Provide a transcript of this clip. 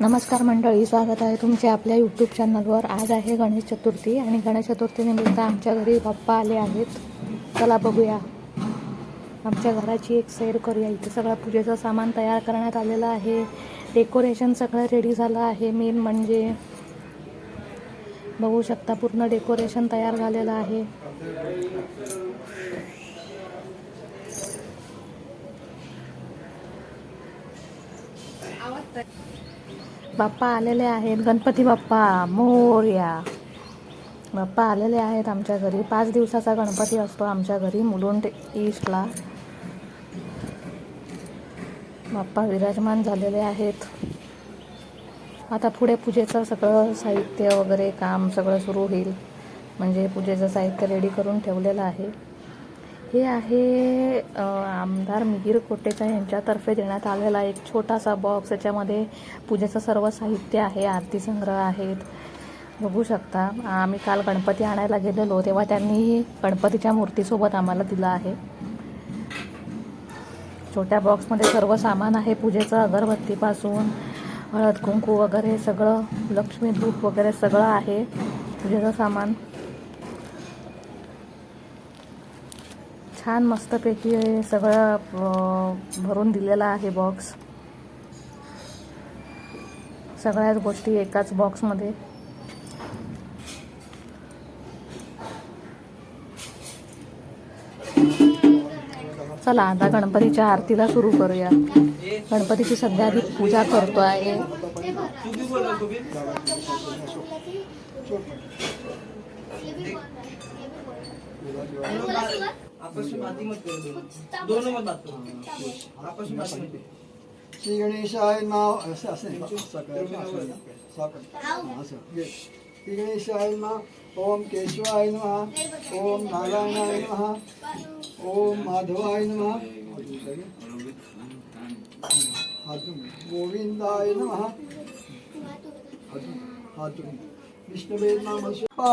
नमस्कार मंडळी स्वागत आहे तुमचे आपल्या यूट्यूब चॅनलवर आज आहे गणेश चतुर्थी आणि गणेश चतुर्थीनिमित्त आमच्या घरी बाप्पा आले आहेत. चला बघूया. आमच्या घराची एक सैर करूया. इथे सगळं पूजेचं सामान तयार करण्यात आलेलं आहे. डेकोरेशन सगळं रेडी झालं आहे. मेन म्हणजे बघू शकता पूर्ण डेकोरेशन तयार झालेलं आहे. बाप्पा आलेले आहेत. गणपती बाप्पा मोर्या. बाप्पा आलेले आहेत आमच्या घरी. पाच दिवसाचा गणपती असतो आमच्या घरी मुलुंड ईस्टला बाप्पा विराजमान झालेले आहेत. आता पुढे पूजेचं सगळं साहित्य वगैरे काम सगळं सुरू होईल. म्हणजे पूजेचं साहित्य रेडी करून ठेवलेलं आहे. हे आहे आमदार मिहीर कोटेचा यांच्यातर्फे देण्यात आलेला एक छोटासा बॉक्स याच्यामध्ये पूजेचं सर्व साहित्य आहे आरती संग्रह आहेत. बघू शकता आम्ही काल गणपती आणायला गेलेलो तेव्हा त्यांनी गणपतीच्या मूर्तीसोबत आम्हाला दिलं आहे. छोट्या बॉक्समध्ये सर्व सामान आहे पूजेचं अगरबत्तीपासून हळद कुंकू वगैरे सगळं लक्ष्मी धूप वगैरे सगळं आहे. पूजेचं सामान छान मस्तपैकी सगळं भरून दिलेला आहे बॉक्स सगळ्याच गोष्टी एकाच बॉक्समध्ये चला आता गणपतीच्या आरतीला सुरू करूया. गणपतीची सध्या आधी पूजा करतो आहे. आपस में बात ही मत करो दोनों दोनों मत बात करो आपस में बात मत करो श्री गणेशाय नाव असं असं. श्री गणेशाय नमः ओम केशवाय नमः ओम नारायणाय नमः ओम माधवाय नमः गोविंदाय नमः विष्णुवे नाम शिपा